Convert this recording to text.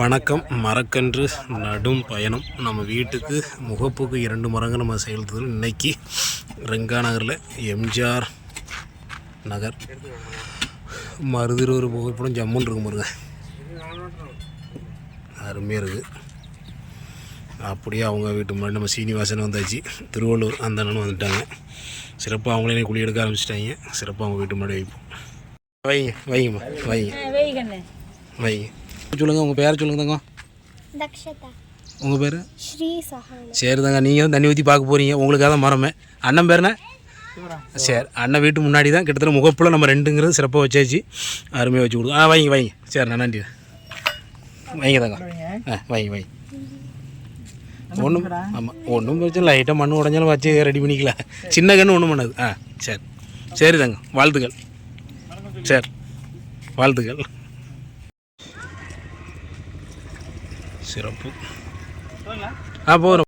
வணக்கம். மரக்கன்று நடும் பயணம். நம்ம வீட்டுக்கு முகப்புக்கு இரண்டு மரங்கள் நம்ம செயல்படுது இன்னைக்கு ரெங்கா நகரில் எம்ஜிஆர் நகர். மருதிர் ஒரு புகைப்படம் ஜம்முன்னு இருக்கும் பாருங்க. அருமையாக இருக்குது அப்படியே அவங்க வீட்டு முன்னாடி நம்ம சீனிவாசன் வந்தாச்சு. திருவள்ளூர் அந்த அண்ணனும் வந்துட்டாங்க. சிறப்பாக அவங்களே குழி எடுக்க ஆரம்பிச்சிட்டாங்க. சிறப்பாக அவங்க வீட்டு முன்னாடி வைப்போம். வைங்க வைங்கம்மா வைங்க. வைங்க. சொல்லுங்கள் உங்கள் பேரை சொல்லுங்க தங்க தக்ஷதா. உங்கள் பேர்? ஸ்ரீ சரி தாங்க நீங்கள் தான் தண்ணி ஊற்றி பார்க்க போகிறீங்க உங்களுக்காக தான் மரமே. அண்ணன் பேருண்ணே சரி அண்ணன் வீட்டு முன்னாடி தான் கிட்டத்தட்ட முகப்பில் நம்ம ரெண்டுங்கிறது சிறப்பாக வச்சாச்சு. அருமையாக வச்சு கொடுக்கும் ஆ வைங்க வைங்க. சரி நன்றி வைங்க தாங்க ஆ வைங்க வைங்க. ஒன்றும் ஆமாம் ஒன்றும் பிரச்சனை லைட்டாக மண் உடஞ்சாலும் வச்சு ரெடி பண்ணிக்கலாம். சின்ன கன்று ஒன்றும் பண்ணாது. ஆ சரி. சரி தாங்க வாழ்த்துக்கள். சரி வாழ்த்துக்கள். சிறப்பு. ஆ போகிறோம்